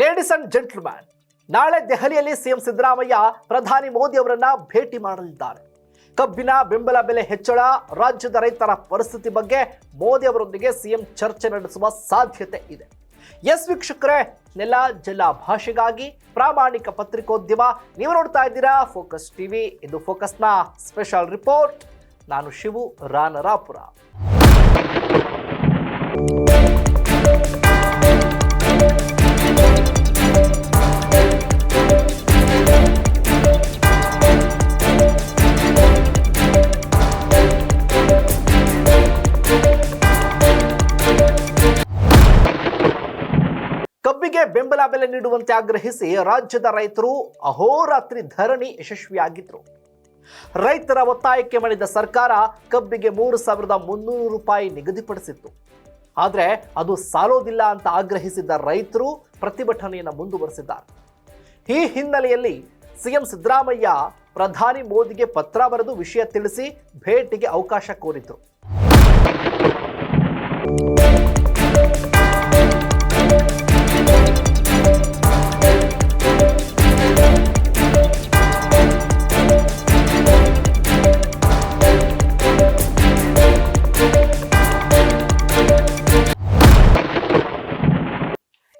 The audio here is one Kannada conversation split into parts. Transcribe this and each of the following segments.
ಲೇಡೀಸ್ ಅಂಡ್ ಜೆಂಟ್ಲ್ಮ್ಯಾನ್ ನಾಳೆ ದೆಹಲಿಯಲ್ಲಿ ಸಿಎಂ ಸಿದ್ದರಾಮಯ್ಯ, ಪ್ರಧಾನಿ ಮೋದಿ ಅವರನ್ನ ಭೇಟಿ ಮಾಡಲಿದ್ದಾರೆ. ಕಬ್ಬಿನ ಬೆಂಬಲ ಬೆಲೆ ಹೆಚ್ಚಳ, ರಾಜ್ಯದ ರೈತರ ಪರಿಸ್ಥಿತಿ ಬಗ್ಗೆ ಮೋದಿ ಅವರೊಂದಿಗೆ ಸಿಎಂ ಚರ್ಚೆ ನಡೆಸುವ ಸಾಧ್ಯತೆ ಇದೆ. ಎಸ್ ವೀಕ್ಷಕರೇ, ನೆಲ ಜಲ ಭಾಷೆಗಾಗಿ ಪ್ರಾಮಾಣಿಕ ಪತ್ರಿಕೋದ್ಯಮ, ನೀವು ನೋಡ್ತಾ ಇದ್ದೀರಾ ಫೋಕಸ್ ಟಿವಿ. ಇದು ಫೋಕಸ್ನ ಸ್ಪೆಷಲ್ ರಿಪೋರ್ಟ್. ನಾನು ಶಿವು ರಾನರಾಪುರ. ಕಬ್ಬಿಗೆ ಬೆಂಬಲ ಬೆಲೆ ನೀಡುವಂತೆ ಆಗ್ರಹಿಸಿ ರಾಜ್ಯದ ರೈತರು ಅಹೋರಾತ್ರಿ ಧರಣಿ ಯಶಸ್ವಿಯಾಗಿದ್ರು. ರೈತರ ಒತ್ತಾಯಕ್ಕೆ ಮಣಿದ ಸರ್ಕಾರ ಕಬ್ಬಿಗೆ ಮೂರು ಸಾವಿರದ ಮುನ್ನೂರು ರೂಪಾಯಿ ನಿಗದಿಪಡಿಸಿತ್ತು. ಆದರೆ ಅದು ಸಾಲೋದಿಲ್ಲ ಅಂತ ಆಗ್ರಹಿಸಿದ್ದ ರೈತರು ಪ್ರತಿಭಟನೆಯನ್ನು ಮುಂದುವರೆಸಿದ್ದಾರೆ. ಈ ಹಿನ್ನೆಲೆಯಲ್ಲಿ ಸಿಎಂ ಸಿದ್ದರಾಮಯ್ಯ ಪ್ರಧಾನಿ ಮೋದಿಗೆ ಪತ್ರ ಬರೆದು ವಿಷಯ ತಿಳಿಸಿ ಭೇಟಿಗೆ ಅವಕಾಶ ಕೋರಿದ್ರು.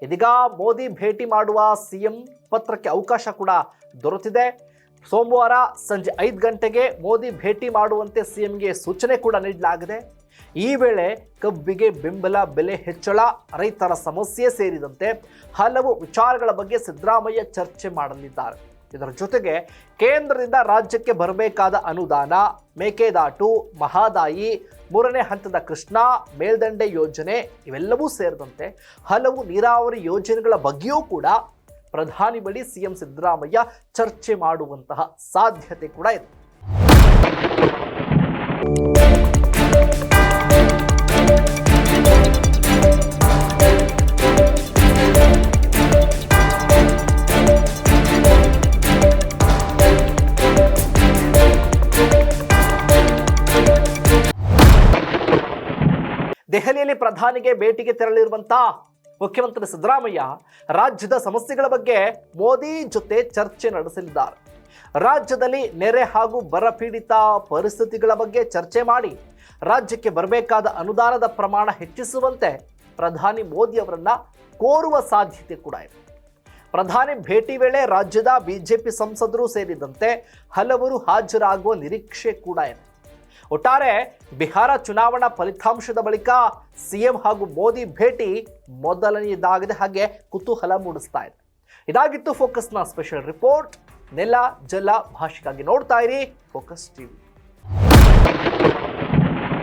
ಇದೀಗ ಮೋದಿ ಭೇಟಿ ಮಾಡುವ ಸಿಎಂ ಪತ್ರಕ್ಕೆ ಅವಕಾಶ ಕೂಡ ದೊರೆತಿದೆ. ಸೋಮವಾರ ಸಂಜೆ ಐದು ಗಂಟೆಗೆ ಮೋದಿ ಭೇಟಿ ಮಾಡುವಂತೆ ಸಿಎಂಗೆ ಸೂಚನೆ ಕೂಡ ನೀಡಲಾಗಿದೆ. ಈ ವೇಳೆ ಕಬ್ಬಿಗೆ ಬೆಂಬಲ, ಬೆಲೆ ಹೆಚ್ಚಳ, ರೈತರ ಸಮಸ್ಯೆ ಸೇರಿದಂತೆ ಹಲವು ವಿಚಾರಗಳ ಬಗ್ಗೆ ಸಿದ್ದರಾಮಯ್ಯ ಚರ್ಚೆ ಮಾಡಲಿದ್ದಾರೆ. ಇದರ ಜೊತೆಗೆ ಕೇಂದ್ರದಿಂದ ರಾಜ್ಯಕ್ಕೆ ಬರಬೇಕಾದ ಅನುದಾನ, ಮೇಕೆದಾಟು, ಮಹಾದಾಯಿ, ಮೂರನೇ ಹಂತದ ಕೃಷ್ಣಾ, ಮೇಲ್ದಂಡೆ ಯೋಜನೆ ಇವೆಲ್ಲವೂ ಸೇರಿದಂತೆ ಹಲವು ನೀರಾವರಿ ಯೋಜನೆಗಳ ಬಗ್ಗೆಯೂ ಕೂಡ ಪ್ರಧಾನಿ ಬಳಿ ಸಿಎಂ ಸಿದ್ದರಾಮಯ್ಯ ಚರ್ಚೆ ಮಾಡುವಂತಹ ಸಾಧ್ಯತೆ ಕೂಡ ಇದೆ. ದೆಹಲಿಯಲ್ಲಿ ಪ್ರಧಾನಿಗೆ ಭೇಟಿಗೆ ತೆರಳಿರುವಂತ ಮುಖ್ಯಮಂತ್ರಿ ಸಿದ್ದರಾಮಯ್ಯ ರಾಜ್ಯದ ಸಮಸ್ಯೆಗಳ ಬಗ್ಗೆ ಮೋದಿ ಜೊತೆ ಚರ್ಚೆ ನಡೆಸಲಿದ್ದಾರೆ. ರಾಜ್ಯದಲ್ಲಿ ನೆರೆ ಹಾಗೂ ಬರಪೀಡಿತ ಪರಿಸ್ಥಿತಿಗಳ ಬಗ್ಗೆ ಚರ್ಚೆ ಮಾಡಿ ರಾಜ್ಯಕ್ಕೆ ಬರಬೇಕಾದ ಅನುದಾನದ ಪ್ರಮಾಣ ಹೆಚ್ಚಿಸುವಂತೆ ಪ್ರಧಾನಿ ಮೋದಿ ಅವರನ್ನ ಕೋರುವ ಸಾಧ್ಯತೆ ಕೂಡ ಇದೆ. ಪ್ರಧಾನಿ ಭೇಟಿ ವೇಳೆ ರಾಜ್ಯದ ಬಿಜೆಪಿ ಸಂಸದರು ಸೇರಿದಂತೆ ಹಲವರು ಹಾಜರಾಗುವ ನಿರೀಕ್ಷೆ ಕೂಡ ಇದೆ. ಒಟ್ಟಾರೆ ಬಿಹಾರ ಚುನಾವಣಾ ಫಲಿತಾಂಶದ ಬಳಿಕ ಸಿಎಂ ಹಾಗೂ ಮೋದಿ ಭೇಟಿ ಮೊದಲನೆಯದಾಗಿದೆ. ಹಾಗೆ ಕುತೂಹಲ ಮೂಡಿಸ್ತಾ ಇದೆ. ಇದಾಗಿತ್ತು ಫೋಕಸ್ನ ಸ್ಪೆಷಲ್ ರಿಪೋರ್ಟ್. ನೆಲ, ಜಲ ಭಾಷೆಗಾಗಿ ನೋಡ್ತಾ ಇರಿ. Focus TV.